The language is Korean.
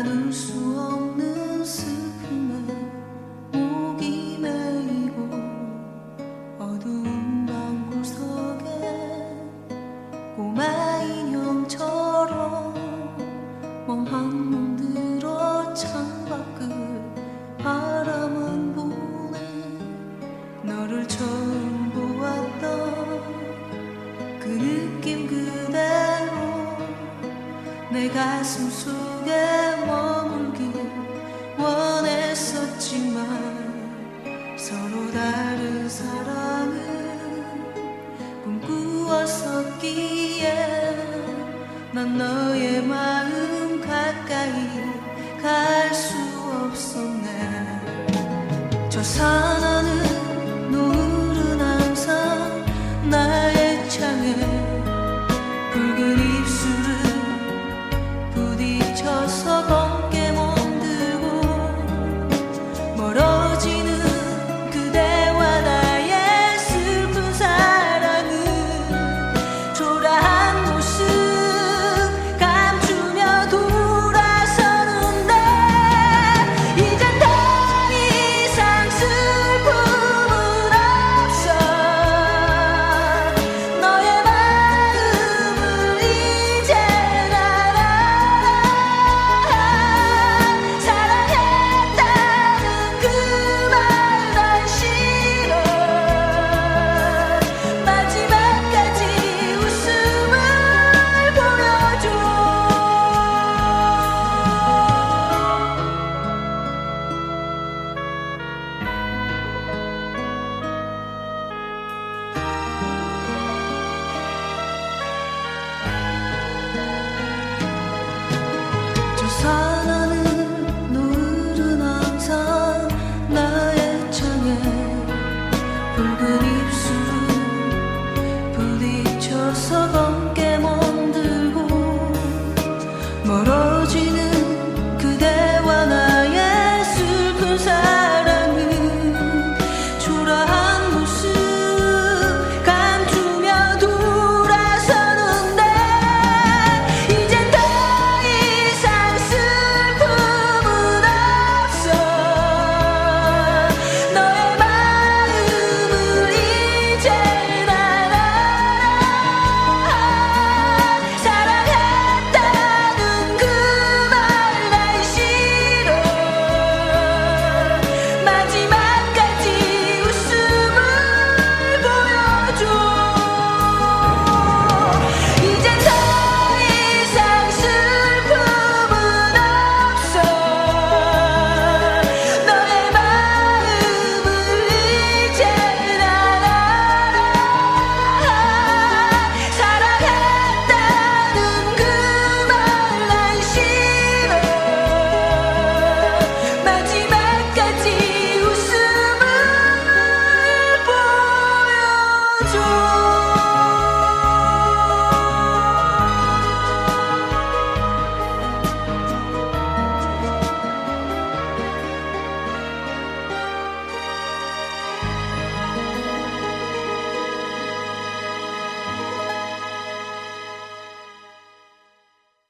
가둘 수 없는 슬픔에 목이 메이고 어두운 방구석에 꼬마 인형처럼 멍한 몸 들어 창밖을 바라만 보네. 너를 처음 보았던 그 느낌 그대로 내 가슴 속에 다른 사랑은 꿈꾸었었기에 난 너의 마음 가까이 갈 수 없었네. 저 사나는 노을은 항상 나의 창에 붉은 이 떨어지는